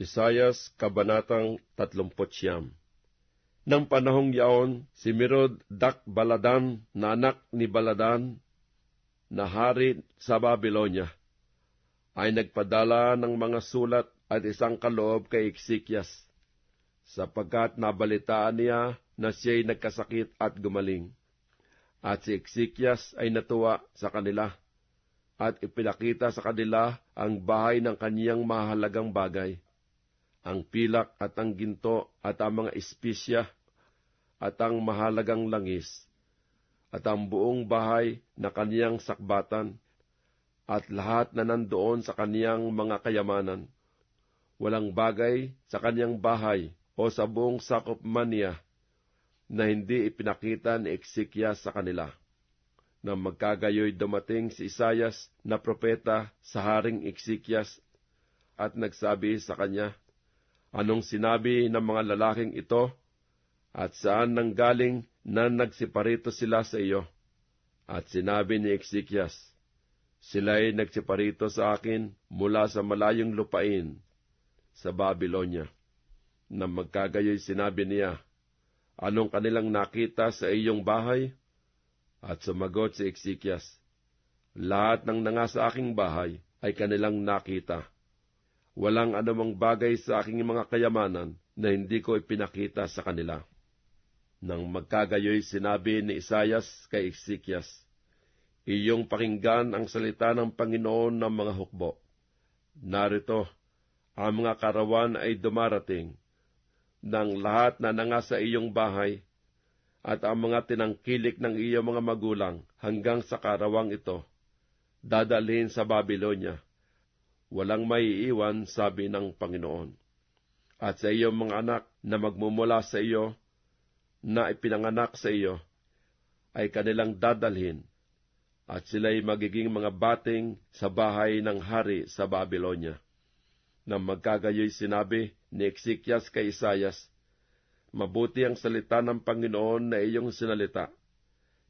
Isayas Kabanatang 30 Nang panahong yaon, si Mirod Dak Baladan na anak ni Baladan na hari sa Babylonia ay nagpadala ng mga sulat at isang kaloob kay Ezekias sapagkat nabalitaan niya na siya'y nagkasakit at gumaling. At si Ezekias ay natuwa sa kanila at ipinakita sa kanila ang bahay ng kaniyang mahalagang bagay ang pilak at ang ginto at ang mga espisya at ang mahalagang langis at ang buong bahay na kaniyang sakbatan at lahat na nandoon sa kaniyang mga kayamanan. Walang bagay sa kaniyang bahay o sa buong sakop man niya na hindi ipinakita ni Ezekias sa kanila. Nang magkagayoy dumating si Isayas na propeta sa haring Ezekias at nagsabi sa kanya, Anong sinabi ng mga lalaking ito? At saan nanggaling na nagsiparito sila sa iyo? At sinabi ni Ezekias, Sila'y nagsiparito sa akin mula sa malayong lupain sa Babylonia. Na magkagayoy sinabi niya, Anong kanilang nakita sa iyong bahay? At sumagot si Ezekias, Lahat ng nanga sa aking bahay ay kanilang nakita Walang anumang bagay sa aking mga kayamanan na hindi ko ipinakita sa kanila. Nang magkagayoy sinabi ni Isayas kay Ezekias, Iyong pakinggan ang salita ng Panginoon ng mga hukbo. Narito, ang mga karawan ay dumarating, ng lahat na nanga sa iyong bahay, at ang mga tinangkilik ng iyong mga magulang hanggang sa karawang ito, dadalhin sa Babylonia walang maiiwan, sabi ng Panginoon. At sa iyong mga anak na magmumula sa iyo, na ipinanganak sa iyo, ay kanilang dadalhin, at sila'y magiging mga bating sa bahay ng hari sa Babylonia. Nang magkagayoy sinabi ni Ezekias kay Isayas, Mabuti ang salita ng Panginoon na iyong sinalita.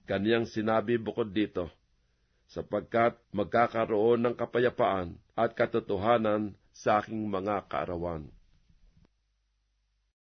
Kaniyang sinabi bukod dito, sapagkat magkakaroon ng kapayapaan at katotohanan sa aking mga kaarawan.